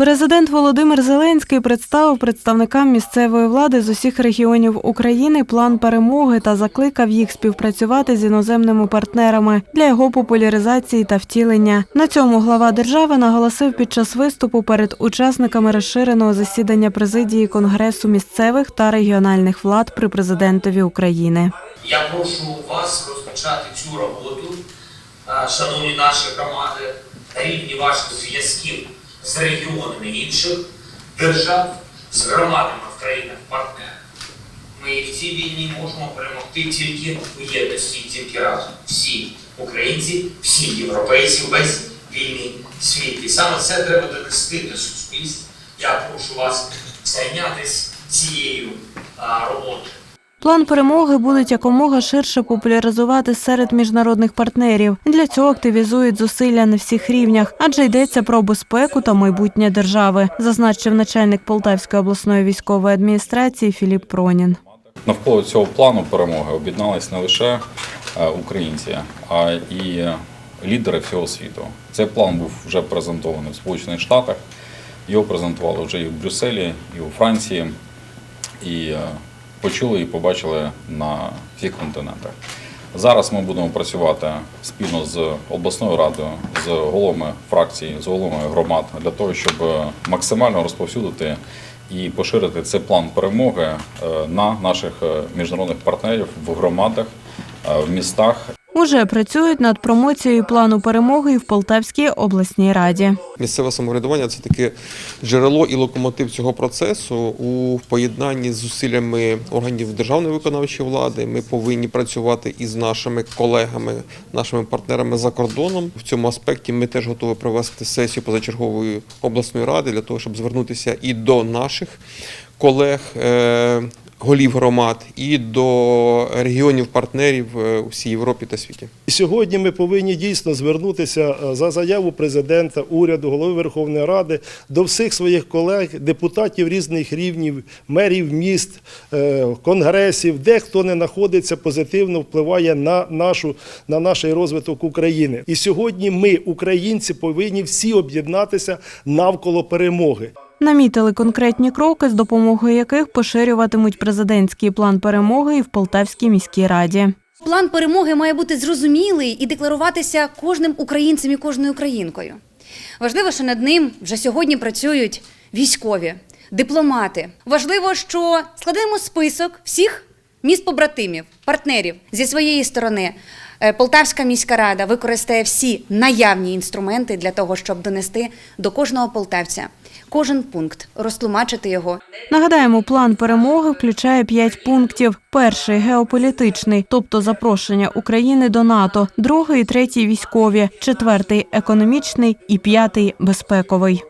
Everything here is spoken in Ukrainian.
Президент Володимир Зеленський представив представникам місцевої влади з усіх регіонів України план перемоги та закликав їх співпрацювати з іноземними партнерами для його популяризації та втілення. На цьому глава держави наголосив під час виступу перед учасниками розширеного засідання президії Конгресу місцевих та регіональних влад при президентові України. Я прошу вас розпочати цю роботу, шановні наші громади, рівні ваших зв'язків з регіонами інших держав, з громадами в країнах-партнерах. Ми в цій війні можемо перемогти тільки у єдності, тільки разом. Всі українці, всі європейці, весь вільний світ. І саме це треба донести до суспільства. Я прошу вас зайнятися цією роботою. План перемоги будуть якомога ширше популяризувати серед міжнародних партнерів. Для цього активізують зусилля на всіх рівнях, адже йдеться про безпеку та майбутнє держави, зазначив начальник Полтавської обласної військової адміністрації Філіп Пронін. Навколо цього плану перемоги об'єднались не лише е, українці, а і лідери всього світу. Цей план був вже презентований в Сполучених Штатах. Його презентували вже і в Брюсселі, і у Франції, і е, почули і побачили на всіх континентах. Зараз ми будемо працювати спільно з обласною радою, з головами фракцій, з головами громад для того, щоб максимально розповсюдити і поширити цей план перемоги е, на наших е, міжнародних партнерів в громадах, е, в містах Уже працюють над промоцією плану перемоги в Полтавській обласній раді. Місцеве самоврядування це таке джерело і локомотив цього процесу у поєднанні з зусиллями органів державної виконавчої влади. Ми повинні працювати із нашими колегами, нашими партнерами за кордоном. В цьому аспекті ми теж готові провести сесію позачергової обласної ради для того, щоб звернутися і до наших колег. Голів громад і до регіонів партнерів е, у всій Європі та світі. Сьогодні ми повинні дійсно звернутися е, за заяву президента, уряду, голови Верховної Ради до всіх своїх колег, депутатів різних рівнів, мерів міст, е, конгресів, де хто не знаходиться, позитивно впливає на нашу на наш розвиток України. І сьогодні ми, українці, повинні всі об'єднатися навколо перемоги. Намітили конкретні кроки, з допомогою яких поширюватимуть президентський план перемоги і в Полтавській міській раді. План перемоги має бути зрозумілий і декларуватися кожним українцем і кожною українкою. Важливо, що над ним вже сьогодні працюють військові, дипломати. Важливо, що складемо список всіх міст побратимів, партнерів зі своєї сторони. Е, Полтавська міська рада використає всі наявні інструменти для того, щоб донести до кожного полтавця кожен пункт, розтлумачити його. Нагадаємо, план перемоги включає п'ять пунктів: перший геополітичний, тобто запрошення України до НАТО, другий, і третій військові, четвертий економічний. І п'ятий безпековий.